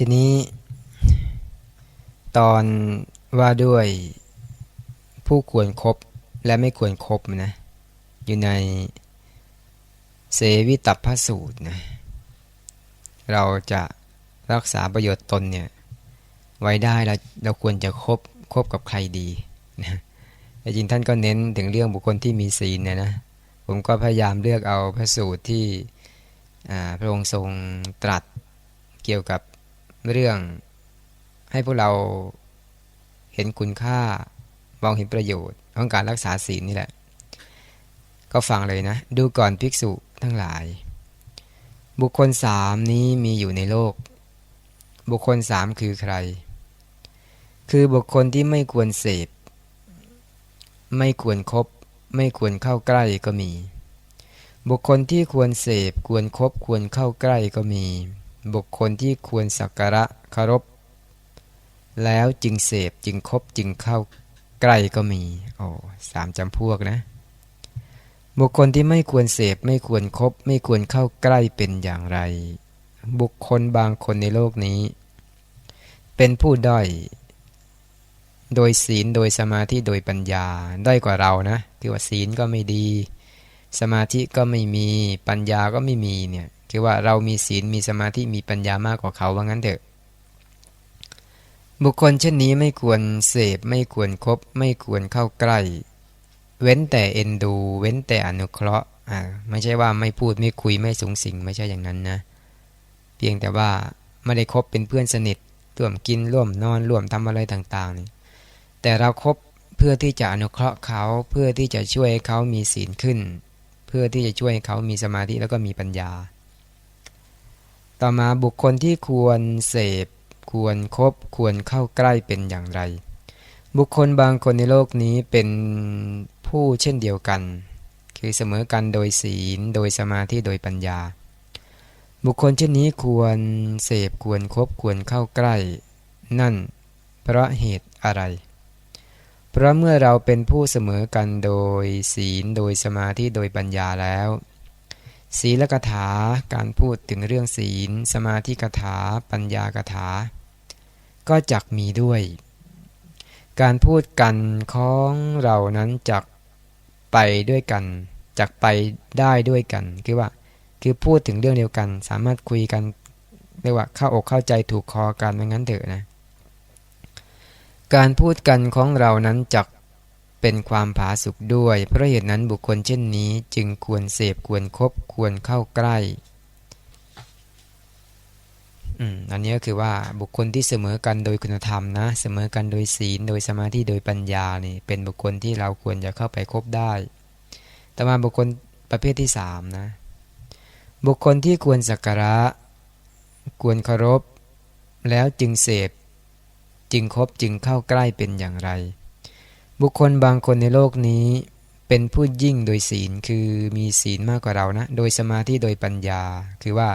ทีนี้ตอนว่าด้วยผู้ควรครบและไม่ควรครบนะ อยู่ในเสวิตัพพสูตรนะเราจะรักษาประโยชน์ตนเนี่ยไว้ได้เราเราควรจะคบคบกับใครดีนะแต่จริงท่านก็เน้นถึงเรื่องบุคคลที่มีศีลเนี่ยนะผมก็พยายามเลือกเอาพระสูตรที่พระองค์ทรงตรัสเกี่ยวกับ เรื่องให้พวกเราเห็นคุณค่ามองเห็นประโยชน์ของการรักษาศีลนี่แหละ ก็ฟังเลยนะ ดูก่อนภิกษุทั้งหลาย บุคคลสามนี้มีอยู่ในโลก บุคคลสามคือใคร คือบุคคลที่ไม่ควรเสพ ไม่ควรครบไม่ควรเข้าใกล้ก็มี บุคคลที่ควรเสพควรครบควรเข้าใกล้ก็มี บุคคลที่ควรสักการะคารพ แล้วจึงเสพจึงคบจึงเข้าใกล้ก็มีโอ้สามจำพวกนะ บุคคลที่ไม่ควรเสพไม่ควรครบไม่ควรเข้าใกล้เป็นอย่างไร บุคคลบางคนในโลกนี้ เป็นผู้ด้อย โดยศีลโดยสมาธิโดยปัญญาด้อยกว่าเรานะคือว่าศีลก็ไม่ดี สมาธิก็ไม่มีปัญญาก็ไม่มีเนี่ย คือว่าเรามีศีลมีสมาธิมีปัญญามากกว่าเขาว่างั้นเถอะ บุคคลเช่นนี้ไม่ควรเสพไม่ควรครบไม่ควรเข้าใกล้ เว้นแต่เอ็นดู เว้นแต่อนุเคราะห์อ่าไม่ใช่ว่าไม่พูดไม่คุยไม่สูงสิงไม่ใช่อย่างนั้นนะ เพียงแต่ว่าไม่ได้คบเป็นเพื่อนสนิทร่วมกินร่วมนอนร่วมทำอะไรต่างๆนี่แต่เราครบเพื่อที่จะอนุเคราะห์เขาเพื่อที่จะช่วยเขามีศีลขึ้น เพื่อที่จะช่วยเขามีสมาธิแล้วก็มีปัญญา ต่อมาบุคคลที่ควรเสพ ควรครบควรเข้าใกล้เป็นอย่างไร บุคคลบางคนในโลกนี้เป็นผู้เช่นเดียวกัน คือเสมอกันโดยศีล โดยสมาธิโดยปัญญา บุคคลเช่นนี้ควรเสพควรครบควรเข้าใกล้ นั่น เพราะเหตุอะไร เพราะเมื่อเราเป็นผู้เสมอกันโดยศีล โดยสมาธิโดยปัญญาแล้ว ศีลกถาการพูดถึงเรื่องศีล สมาธิกถา ปัญญากถา ก็จักมีด้วย การพูดกันของเรานั้นจักไปด้วยกันจักไปได้ด้วยกัน คือว่าคือพูดถึงเรื่องเดียวกัน สามารถคุยกันเรียกว่าเข้าอกเข้าใจถูกคอกันไม่งั้นเถอะนะ การพูดกันของเรานั้นจัก เป็นความผาสุกด้วย เพราะเหตุนั้นบุคคลเช่นนี้จึงควรเสพควรครบควรเข้าใกล้อืมอันนี้ก็คือว่าบุคคลที่เสมอกันโดยคุณธรรมนะ เสมอกันโดยศีล โดยสมาธิโดยปัญญานี่เป็นบุคคลที่เราควรจะเข้าไปคบได้ ต่อมาบุคคลประเภทที่สามนะ บุคคลที่ควรสักการะ ควรเคารพ แล้วจึงเสพ จึงคบจึงเข้าใกล้เป็นอย่างไร บุคคลบางคนในโลกนี้เป็นผู้ยิ่งโดยศีลคือมีศีลมากกว่าเรานะ โดยสมาธิโดยปัญญา คือว่า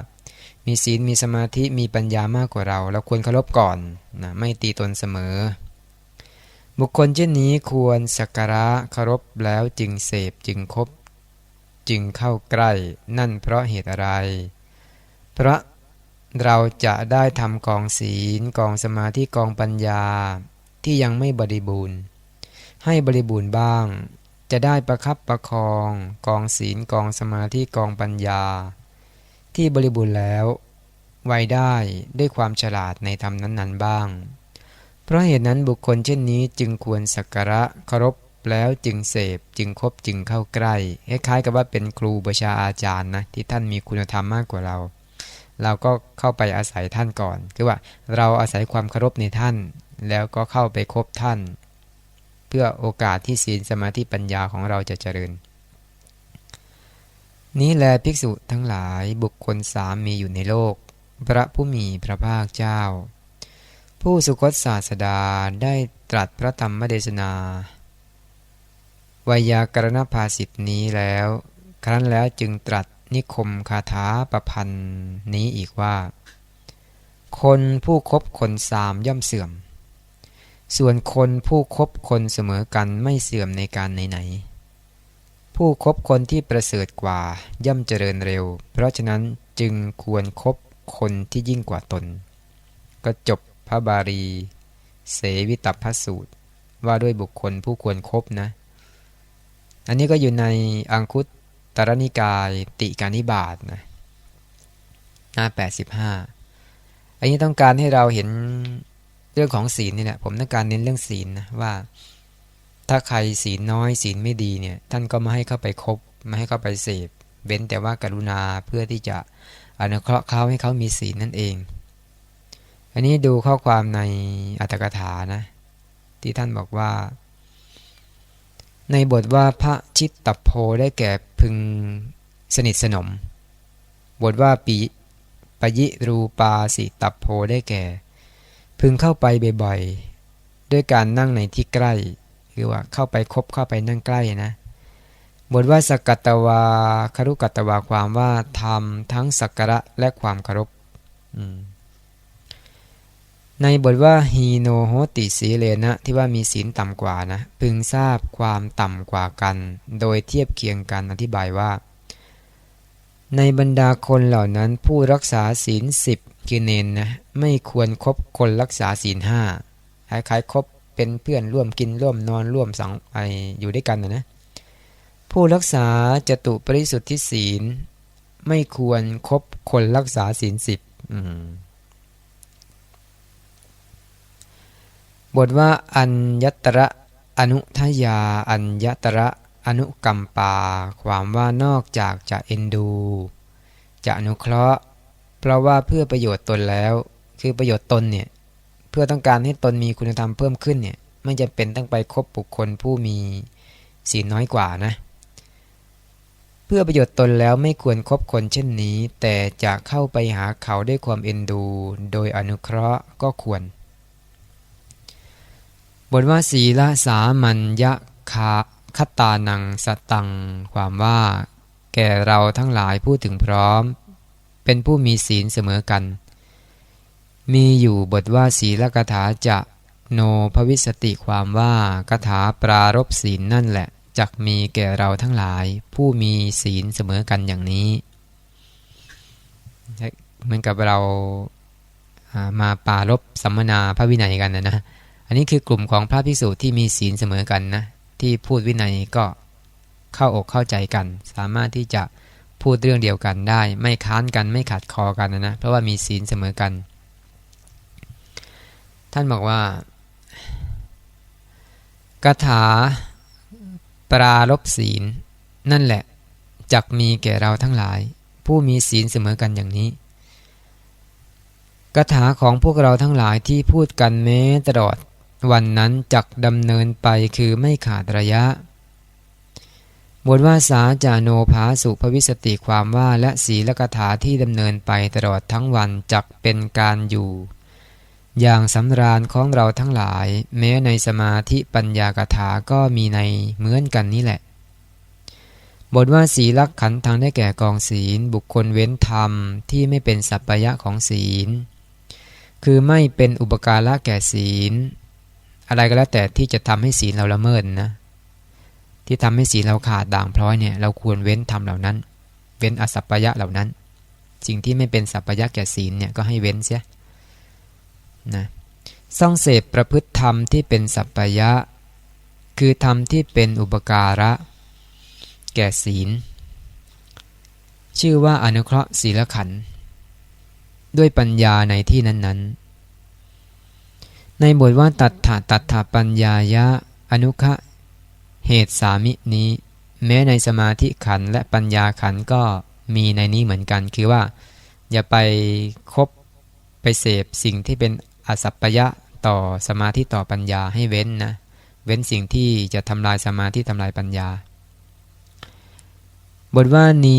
มีศีลมีสมาธิมีปัญญามากกว่าเรา เราควรเคารพก่อนนะไม่ตีตนเสมอ บุคคลเช่นนี้ควรสักการะเคารพแล้วจึงเสพจึงคบ จึงเข้าใกล้ นั่นเพราะเหตุอะไร เพราะเราจะได้ทำกองศีลกองสมาธิกองปัญญาที่ยังไม่บริบูรณ์ ให้บริบูรณ์บ้าง จะได้ประคับประคอง กองศีลกองสมาธิกองปัญญา ที่บริบูรณ์แล้ว ไว้ได้ด้วยความฉลาดในธรรมนั้นๆบ้าง เพราะเหตุนั้นบุคคลเช่นนี้จึงควรสักการะเคารพแล้วจึงเสพจึงคบจึงเข้าใกล้คล้ายๆกับว่าเป็นครูประชาอาจารย์นะที่ท่านมีคุณธรรมมากกว่าเรา เราก็เข้าไปอาศัยท่านก่อน คือว่าเราอาศัยความเคารพในท่าน แล้วก็เข้าไปคบท่าน พื่อโอกาสที่ศีลสมาธิปัญญาของเราจะเจริญ นี้แลภิกษุทั้งหลายบุคคลสามมีอยู่ในโลก พระผู้มีพระภาคเจ้า ผู้สุคตศาสดาได้ตรัสพระธรรมเดชนาวยากรณภาสิทธินี้แล้ว ครั้นแล้วจึงตรัสนิคมคาถาประพันธ์นี้อีกว่า คนผู้คบคนสามย่อมเสื่อม ส่วนคนผู้คบคนเสมอกันไม่เสื่อมในการไหนๆผู้คบคนที่ประเสริฐกว่าย่อมเจริญเร็ว เพราะฉะนั้นจึงควรครบคนที่ยิ่งกว่าตน ก็จบพระบาลี เสวิตพสูตร ว่าด้วยบุคคลผู้ควรครบนะ อันนี้ก็อยู่ในอังคุตตรนิกายติการนิบาตนะหน้า85 อันนี้ต้องการให้เราเห็น เรื่องของศีลนี่แหละผมต้องการเน้นเรื่องศีลนะว่า ถ้าใครศีลน้อยศีลไม่ดีเนี่ย ท่านก็ไม่ให้เข้าไปคบไม่ให้เข้าไปเสพเว้นแต่ว่ากรุณาเพื่อที่จะอนุเคราะห์เขาให้เขามีศีลนั่นเอง อันนี้ดูข้อความในอัตถกถานะ ที่ท่านบอกว่า ในบทว่าพระชิตตโพได้แก่พึงสนิทสนม บทว่าปีปยิรูปาสิตัโพได้แก่ พึงเข้าไปบ่อยๆ ด้วยการนั่งในที่ใกล้ คือว่าเข้าไปคบเข้าไปนั่งใกล้นะ บทว่าสกัตวาคารุกัตวาความว่าทำทั้งสักการะและความเคารพในบทว่าฮีโนโหติสีเลนะ ที่ว่ามีศีลต่ำกว่านะ พึงทราบความต่ำกว่ากัน โดยเทียบเคียงกันอธิบายว่า ในบรรดาคนเหล่านั้นผู้รักษาศีลสิบ กิเนนนะไม่ควรครบคนรักษาศีลห้าคล้ายๆคบเป็นเพื่อนร่วมกินร่วมนอนร่วมสังไออยู่ด้วยกันนะนะผู้รักษาจตุปริสุทธิศีล ไม่ควรครบคนรักษาศีลสิบบทว่าอัญยตระอนุทยาอัญยตระอนุกรรมปา ความว่านอกจากจะเอ็นดู จะอนุเคราะห์ เพราะว่าเพื่อประโยชน์ตนแล้ว คือประโยชน์ตนเนี่ย เพื่อต้องการให้ตนมีคุณธรรมเพิ่มขึ้นเนี่ย ไม่จำเป็นต้องไปคบบุคคลผู้มีศีลน้อยกว่านะ เพื่อประโยชน์ตนแล้วไม่ควรครบคนเช่นนี้ แต่จะเข้าไปหาเขาด้วยความเอ็นดู โดยอนุเคราะห์ก็ควร บทว่าศีละสามัญยะคาคตานังสตัง ความว่า แก่เราทั้งหลายพูดถึงพร้อม เป็นผู้มีศีลเสมอกัน มีอยู่บทว่าศีลกถาจะโนภวิสติความว่ากถาปรารบศีลนั่นแหละจักมีแก่เราทั้งหลาย ผู้มีศีลเสมอกันอย่างนี้เหมือนกับเรามาปารบสัมมนาพระวินัยกันนะนะอันนี้คือกลุ่มของพระภิกษุที่มีศีลเสมอกันนะที่พูดวินัยก็เข้าอกเข้าใจกัน สามารถที่จะ พูดเรื่องเดียวกันได้ ไม่ค้านกันไม่ขัดคอกันนะนะเพราะว่ามีศีลเสมอกัน ท่านบอกว่าคาถาปราลบศีล นั่นแหละจักมีแก่เราทั้งหลาย ผู้มีศีลเสมอกันอย่างนี้คาถาของพวกเราทั้งหลายที่พูดกันแม้ตลอดวันนั้นจักดำเนินไปคือไม่ขาดระยะ บทว่าสาจาโนภาสุภวิสติความว่าและศีลกถาที่ดำเนินไปตลอดทั้งวันจักเป็นการอยู่ อย่างสำราญของเราทั้งหลาย แม้ในสมาธิปัญญากถาก็มีในเหมือนกันนี่แหละ บทว่าศีลักขันทางได้แก่กองศีล บุคคลเว้นธรรมที่ไม่เป็นสัพพยะของศีล คือไม่เป็นอุปการะแก่ศีล อะไรก็แล้วแต่ที่จะทำให้ศีลเราละเมิดนะ ที่ทำให้ศีลเราขาดด่างพร้อยเนี่ยเราควรเว้นธรรมเหล่านั้น เว้นอสัพพยะเหล่านั้น สิ่งที่ไม่เป็นสัพพยะแก่ศีลเนี่ยก็ให้เว้นเสียนะส่องเสพประพฤติธรรมที่เป็นสัพพยะ คือธรรมที่เป็นอุปการะ แก่ศีล ชื่อว่าอนุเคราะห์ศีลขันด้วยปัญญาในที่นั้น ๆ ในบทว่าตัดถาตัดถาปัญญายะ อนุคะ เหตุสามินี้ แม้ในสมาธิขันและปัญญาขันก็มีในนี้เหมือนกัน คือว่า อย่าไปคบไปเสพสิ่งที่เป็นอสัพพยะต่อสมาธิต่อปัญญาให้เว้นนะเว้นสิ่งที่จะทำลายสมาธิทำลายปัญญา บทว่านี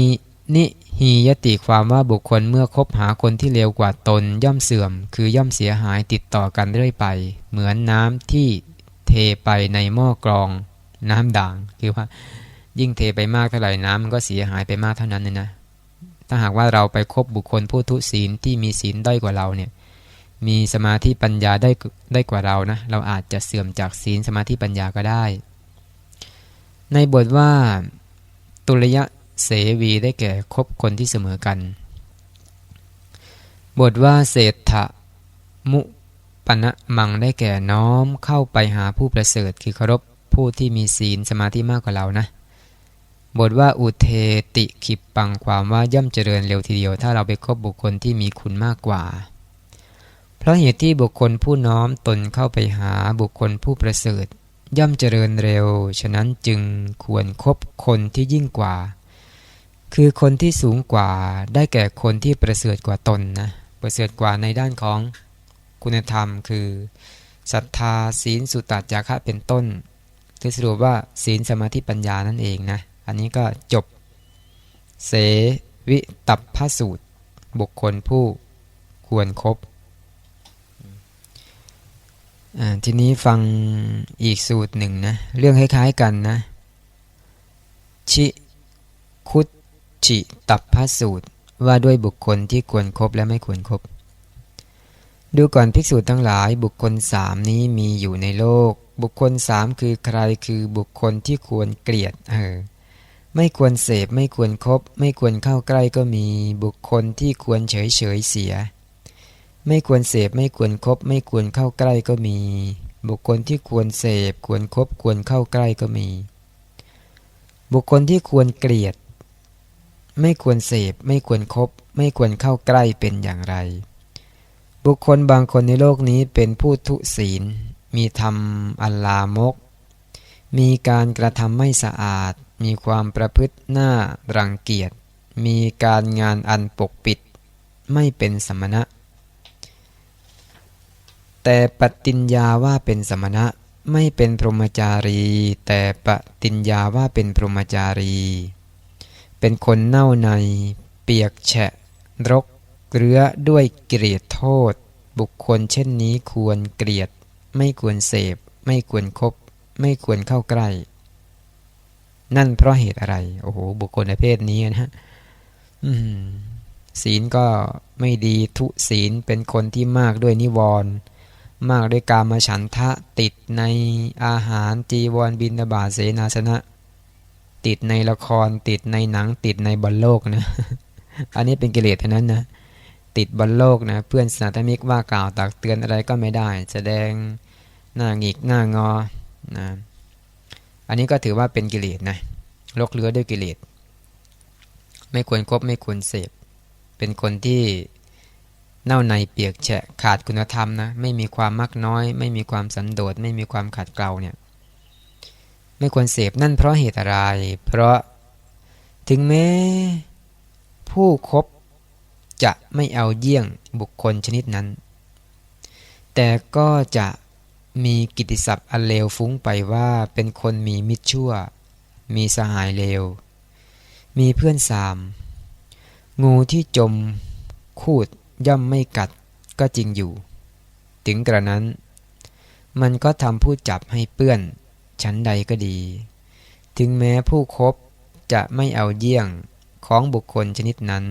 นิหียติความว่าบุคคลเมื่อคบหาคนที่เลวกว่าตนย่อมเสื่อม คือย่อมเสียหายติดต่อกันเรื่อยไป เหมือนน้ำที่เทไปในหม้อกรอง น้ำด่างคือว่ายิ่งเทไปมากเท่าไหร่น้ำมันก็เสียหายไปมากเท่านั้นนะนะถ้าหากว่าเราไปคบบุคคลผู้ทุศีลที่มีศีลด้อยกว่าเราเนี่ยมีสมาธิปัญญาได้ได้กว่าเรานะเราอาจจะเสื่อมจากศีลสมาธิปัญญาก็ได้ ในบทว่าตุลยะเสวีได้แก่คบคนที่เสมอกัน บทว่าเศรษฐะมุปณะมังได้แก่น้อมเข้าไปหาผู้ประเสริฐคือเคารพ ผู้ที่มีศีลสมาธิมากกว่าเรานะ บทว่าอุเทติขิปปังความว่าย่อมเจริญเร็วทีเดียว ถ้าเราไปคบบุคคลที่มีคุณมากกว่า เพราะเหตุที่บุคคลผู้น้อมตนเข้าไปหาบุคคลผู้ประเสริฐ ย่อมเจริญเร็ว ฉะนั้นจึงควรครบคนที่ยิ่งกว่า คือคนที่สูงกว่าได้แก่คนที่ประเสริฐกว่าตนนะประเสริฐกว่าในด้านของคุณธรรมคือศรัทธาศีลสุตตจาระเป็นต้น คือสรุปว่าศีลสมาธิปัญญานั่นเองนะ อันนี้ก็จบ เสวิตับพสูตร บุคคลผู้ควรครบทีนี้ฟังอีกสูตรหนึ่งนะ เรื่องคล้ายๆกันนะ ชิคุตชิตับพสูตรว่าด้วยบุคคลที่ควรครบและไม่ควรครบดูก่อนภิกษุทั้งหลายบุคคลสามนี้มีอยู่ในโลก บุคคลสามคือใครคือบุคคลที่ควรเกลียดเออไม่ควรเสพไม่ควรครบไม่ควรเข้าใกล้ก็มีบุคคลที่ควรเฉยเฉยเสีย ไม่ควรเสพไม่ควรครบไม่ควรเข้าใกล้ก็มี บุคคลที่ควรเสพควรครบควรเข้าใกล้ก็มี บุคคลที่ควรเกลียด ไม่ควรเสพไม่ควรครบไม่ควรเข้าใกล้เป็นอย่างไร บุคคลบางคนในโลกนี้เป็นผู้ทุศีล มีธรรมอัลลามก มีการกระทำไม่สะอาด มีความประพฤติหน้ารังเกียจ มีการงานอันปกปิด ไม่เป็นสมณะ แต่ปฏิญญาว่าเป็นสมณะไม่เป็นพรหมจารี แต่ปฏิญญาว่าเป็นพรหมจารี เป็นคนเน่าใน เปียกแฉะ รกเกลือด้วยเกลียดโทษ บุคคลเช่นนี้ควรเกลียด ไม่ควรเสพ ไม่ควรครบไม่ควรเข้าใกล้ นั่นเพราะเหตุอะไร โอ้โห บุคคลในเพศนี้นะฮะศีลก็ไม่ดีทุศีลเป็นคนที่มากด้วยนิวรณ์มากด้วยกามาฉันทะติดในอาหารจีวรบินบาเสนาสนะ ติดในละครติดในหนังติดในบอลโลกนะ อันนี้เป็นกิเลสเท่านั้นนะติดบนโลกนะ เพื่อนสนาธมิกว่ากล่าวตักเตือนอะไรก็ไม่ได้ แสดง หน้าหงิกหน้างอนะอันนี้ก็ถือว่าเป็นกิเลสนะลกเลือด้วยกิเลส ไม่ควรครบไม่ควรเสพ เป็นคนที่เน่าในเปียกแฉะขาดคุณธรรมนะ ไม่มีความมักน้อย ไม่มีความสันโดษ ไม่มีความขัดเกลาเนี่ย ไม่ควรเสพนั่นเพราะเหตุอะไร เพราะถึงแม้ผู้คบจะไม่เอาเยี่ยงบุคคลชนิดนั้น แต่ก็จะ มีกิติศัพท์อันเลวฟุ้งไปว่าเป็นคนมีมิตรชั่ว มีสหายเลว มีเพื่อนสาม งูที่จม คูดย่อมไม่กัดก็จริงอยู่ ถึงกระนั้น มันก็ทำผู้จับให้เปื้อน ชั้นใดก็ดี ถึงแม้ผู้คบจะไม่เอาเยี่ยงของบุคคลชนิดนั้น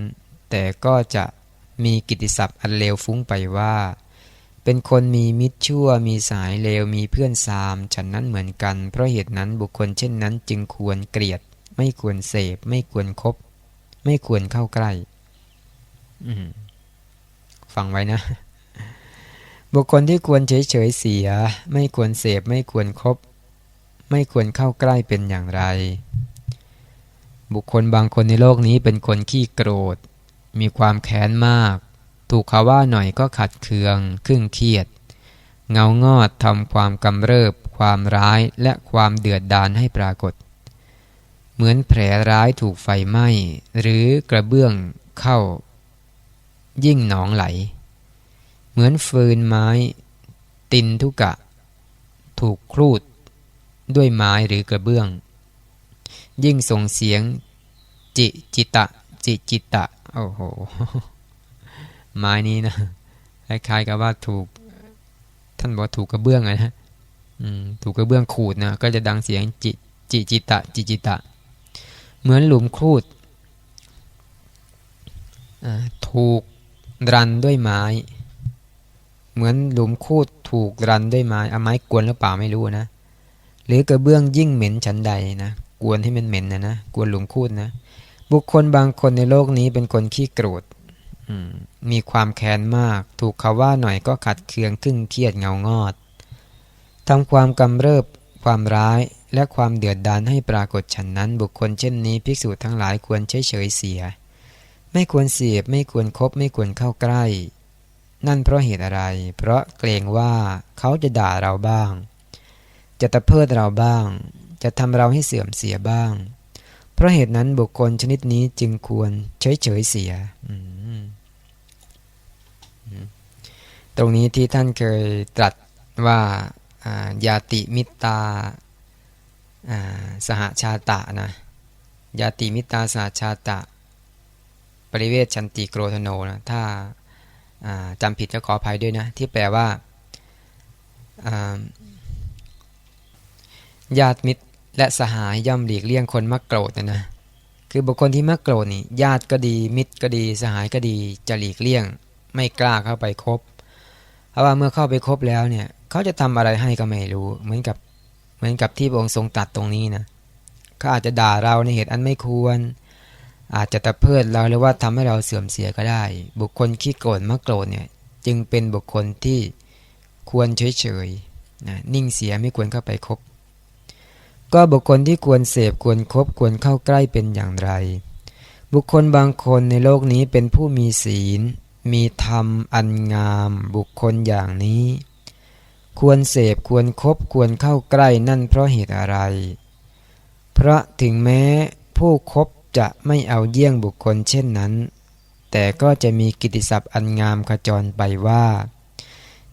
แต่ก็จะมีกิติศัพท์อันเลวฟุ้งไปว่า เป็นคนมีมิตรชั่ว มีสายเลว มีเพื่อนซาม ฉันนั้นเหมือนกัน เพราะเหตุนั้นบุคคลเช่นนั้นจึงควรเกลียด ไม่ควรเสพ ไม่ควรครบไม่ควรเข้าใกล้ ฟังไว้นะ บุคคลที่ควรเฉยเฉยเสีย ไม่ควรเสพ ไม่ควรครบไม่ควรเข้าใกล้เป็นอย่างไร บุคคลบางคนในโลกนี้เป็นคนขี้โกรธ มีความแค้นมาก ถูกเขาว่าหน่อยก็ขัดเคืองครึ่งเครียด เงางอดทำความกำเริบ ความร้ายและความเดือดดาลให้ปรากฏ เหมือนแผลร้ายถูกไฟไหม้ หรือกระเบื้องเข้า ยิ่งหนองไหล เหมือนฟืนไม้ ตินทุกะ ถูกครูด ด้วยไม้หรือกระเบื้อง ยิ่งส่งเสียงจิจิตะ จิจิตะ โอ้โห ไม้นี้นะคล้ายๆกับว่าถูก ท่านบอกถูกกระเบื้องนะฮะถูกกระเบื้องขูดนะก็จะดังเสียงจิจิจิตะจิจิตะ เหมือนหลุมครูดถูกรันด้วยไม้ เหมือนหลุมคูดถูกรันด้วยไม้เอาไม้กวนหรือเปล่าไม่รู้นะหรือกระเบื้องยิ่งเหม็นชั้นใดนะกวนให้มันเหม็นนะนะกวนหลุมคูดนะบุคคลบางคนในโลกนี้เป็นคนขี้โกรธ มีความแค้นมาก ถูกเขาว่าหน่อยก็ขัดเคืองครึ่งเครียดเงางอดทำความกำเริบ ความร้ายและความเดือดดานให้ปรากฏฉันนั้น บุคคลเช่นนี้ ภิกษุทั้งหลายควรเฉยเฉยเสีย ไม่ควรเสียบไม่ควรครบไม่ควรเข้าใกล้ นั่นเพราะเหตุอะไร เพราะเกรงว่าเขาจะด่าเราบ้าง จะตะเพิดเราบ้าง จะทำเราให้เสื่อมเสียบ้าง เพราะเหตุนั้นบุคคลชนิดนี้จึงควรเฉยเฉยเสีย ตรงนี้ที่ท่านเคยตรัสว่ายาติมิตาสหชาตะนะยาติมิตาสหชาตะ ปริเวศชันติโกรธโนนะถ้าจำผิดก็ขออภัยด้วยนะ ที่แปลว่าญาติมิตรและสหายย่อมหลีกเลี่ยงคนมักโกรธนะนะคือบุคคลที่มักโกรธนี่ญาติก็ดีมิตรก็ดีสหายก็ดีจะหลีกเลี่ยง ไม่กล้าเข้าไปคบ เพราะว่าเมื่อเข้าไปคบแล้วเนี่ย เขาจะทำอะไรให้ก็ไม่รู้ เหมือนกับเหมือนกับที่พระองค์ทรงตัดตรงนี้นะเขาอาจจะด่าเราในเหตุอันไม่ควร อาจจะตะเพิดเราหรือว่าทำให้เราเสื่อมเสียก็ได้ บุคคลขี้โกรธมักโกรธเนี่ยจึงเป็นบุคคลที่ควรเฉยๆนะนิ่งเสียไม่ควรเข้าไปคบ ก็บุคคลที่ควรเสพควรครบควรเข้าใกล้เป็นอย่างไร บุคคลบางคนในโลกนี้เป็นผู้มีศีล มีธรรมอันงามบุคคลอย่างนี้ ควรเสพควรครบควรเข้าใกล้นั่นเพราะเหตุอะไร เพราะถึงแม้ผู้คบจะไม่เอาเยี่ยงบุคคลเช่นนั้น แต่ก็จะมีกิติศัพท์อันงามขจรไปว่า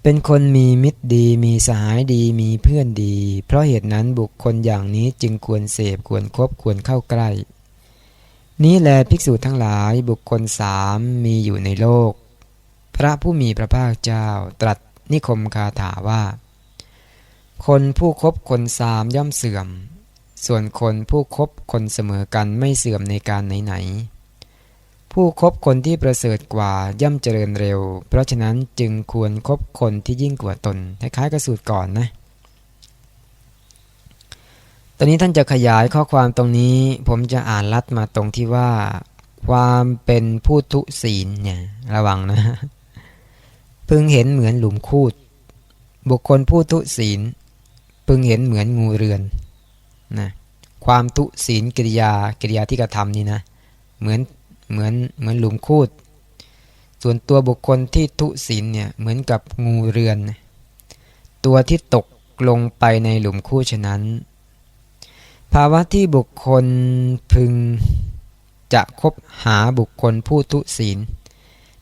เป็นคนมีมิตรดีมีสหายดีมีเพื่อนดี เพราะเหตุนั้นบุคคลอย่างนี้จึงควรเสพควรครบควรเข้าใกล้ นี้แลภิกษุทั้งหลายบุคคลสามมีอยู่ในโลก พระผู้มีพระภาคเจ้าตรัสนิคมคาถาว่า คนผู้คบคนสามย่อมเสื่อม ส่วนคนผู้คบคนเสมอกันไม่เสื่อมในการไหนๆผู้คบคนที่ประเสริฐกว่าย่อมเจริญเร็ว เพราะฉะนั้นจึงควรครบคนที่ยิ่งกว่าตนคล้ายๆกับสูตรก่อนนะตอนนี้ท่านจะขยายข้อความตรงนี้ ผมจะอ่านลัดมาตรงที่ว่า ความเป็นผู้ทุศีลเนี่ยระวังนะ พึงเห็นเหมือนหลุมคูด บุคคลผู้ทุศีล พึงเห็นเหมือนงูเรือนนะความทุศีลกิริยากิริยาที่กระทำนี่นะเหมือนเหมือนเหมือนหลุมคูด ส่วนตัวบุคคลที่ทุศีลเนี่ยเหมือนกับงูเรือน ตัวที่ตกลงไปในหลุมคูดฉะนั้น ภาวะที่บุคคลพึงจะคบหาบุคคลผู้ทุศีล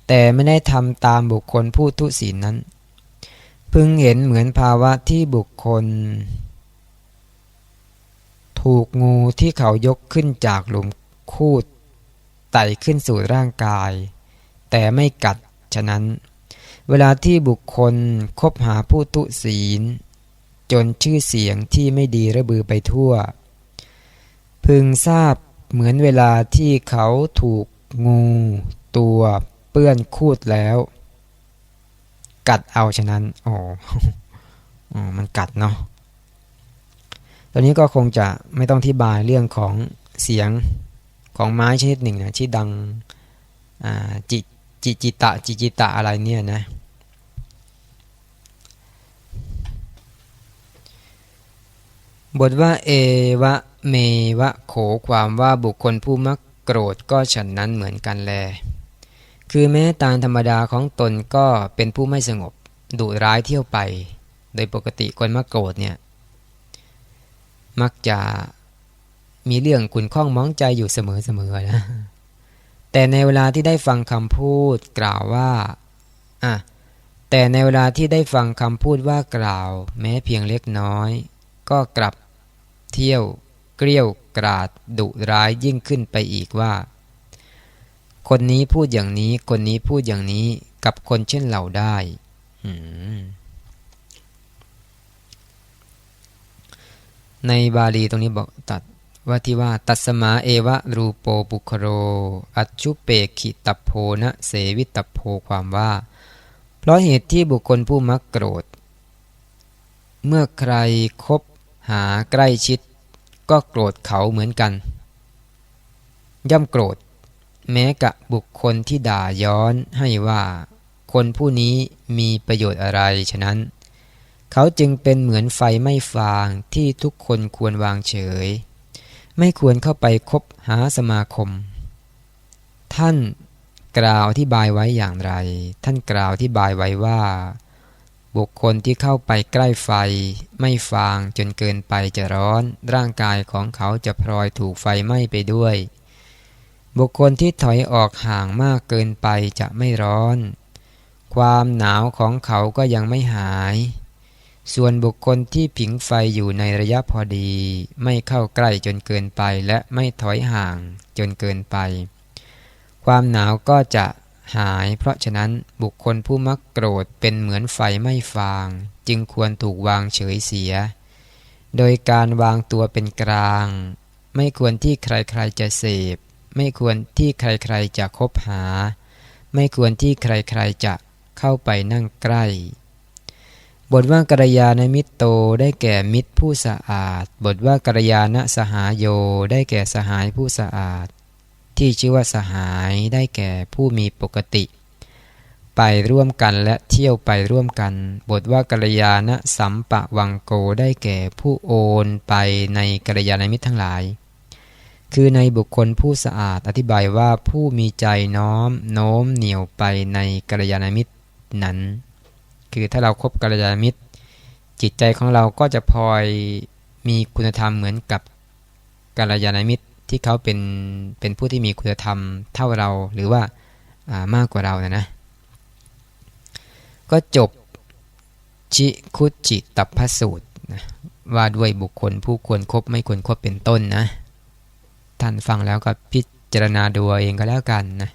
แต่ไม่ได้ทำตามบุคคลผู้ทุศีลนั้น พึงเห็นเหมือนภาวะที่บุคคล ถูกงูที่เขายกขึ้นจากหลุมคูดไต่ขึ้นสู่ร่างกาย แต่ไม่กัดฉะนั้น เวลาที่บุคคลคบหาผู้ตุศีล จนชื่อเสียงที่ไม่ดีระบือไปทั่ว พึงทราบเหมือนเวลาที่เขาถูกงูตัว ปื้อนคูดแล้ว กัดเอาฉะนั้นโอ๋อมันกัดเนาะตอนนี้ก็คงจะไม่ต้องที่บายเรื่องของเสียงของไม้ชนิดหนึ่งนะที่ดังจิจิจิตะจิจิตะอะไรเนี่ยนะบทว่าเอวะเมวะโขความว่าบุคคลผู้มักโกรธก็ฉันนั้นเหมือนกันแล คือแม้ตามธรรมดาของตนก็เป็นผู้ไม่สงบดุร้ายเที่ยวไป โดยปกติคนมักโกรธเนี่ย มักจะมีเรื่องขุนข้องมองใจอยู่เสมอๆนะ แต่ในเวลาที่ได้ฟังคำพูดกล่าวว่าอะแต่ในเวลาที่ได้ฟังคำพูดว่ากล่าว แม้เพียงเล็กน้อย ก็กลับเที่ยวเกลี้ยวกราดดุร้ายยิ่งขึ้นไปอีกว่า คนนี้พูดอย่างนี้ คนนี้พูดอย่างนี้กับคนเช่นเราได้ในบาลีตรงนี้บอกตัดว่าที่ว่า ตัสมาเอวะรูโปปุคโร อัจชุเปขิตโพนะเสวิตโพความว่า เพราะเหตุที่บุคคลผู้มักโกรธ เมื่อใครครบหาใกล้ชิด ก็โกรธเขาเหมือนกัน ย่อมโกรธ แม้กับบุคคลที่ด่าย้อนให้ว่า คนผู้นี้มีประโยชน์อะไรฉะนั้น เขาจึงเป็นเหมือนไฟไม่ฟางที่ทุกคนควรวางเฉย ไม่ควรเข้าไปคบหาสมาคม ท่านกล่าวที่บายไว้อย่างไร ท่านกล่าวที่บายไว้ว่า บุคคลที่เข้าไปใกล้ไฟ ไม่ฟางจนเกินไปจะร้อน ร่างกายของเขาจะพลอยถูกไฟไหม้ไปด้วย บุคคลที่ถอยออกห่างมากเกินไปจะไม่ร้อน ความหนาวของเขาก็ยังไม่หาย ส่วนบุคคลที่ผิงไฟอยู่ในระยะพอดี ไม่เข้าใกล้จนเกินไปและไม่ถอยห่างจนเกินไป ความหนาวก็จะหาย เพราะฉะนั้นบุคคลผู้มักโกรธเป็นเหมือนไฟไม่ฟาง จึงควรถูกวางเฉยเสีย โดยการวางตัวเป็นกลาง ไม่ควรที่ใครๆจะเสพ ไม่ควรที่ใครๆจะคบหา ไม่ควรที่ใครๆจะเข้าไปนั่งใกล้ บทว่ากัลยาณมิตรโตได้แก่มิตรผู้สะอาด บทว่ากัลยาณสหายโยได้แก่สหายผู้สะอาด ที่ชื่อว่าสหายได้แก่ผู้มีปกติ ไปร่วมกันและเที่ยวไปร่วมกัน บทว่ากัลยาณสัมปะวังโกได้แก่ผู้โอนไปในกัลยาณมิตรทั้งหลาย คือในบุคคลผู้สะอาดอธิบายว่าผู้มีใจน้อม โน้มเหนียวไปในกัลยาณมิตรนั้น คือถ้าเราครบกัลยาณมิตร จิตใจของเราก็จะพลอยมีคุณธรรมเหมือนกับกัลยาณมิตรที่เขาเป็นเป็นผู้ที่มีคุณธรรมเท่าเราหรือว่ามากกว่าเรานะนะ ก็จบชิคุจิตัพพสูตรนะว่าด้วยบุคคลผู้ควรครบไม่ควรครบเป็นต้นนะ ท่านฟังแล้วก็พิจารณาดูเองก็แล้วกันนะ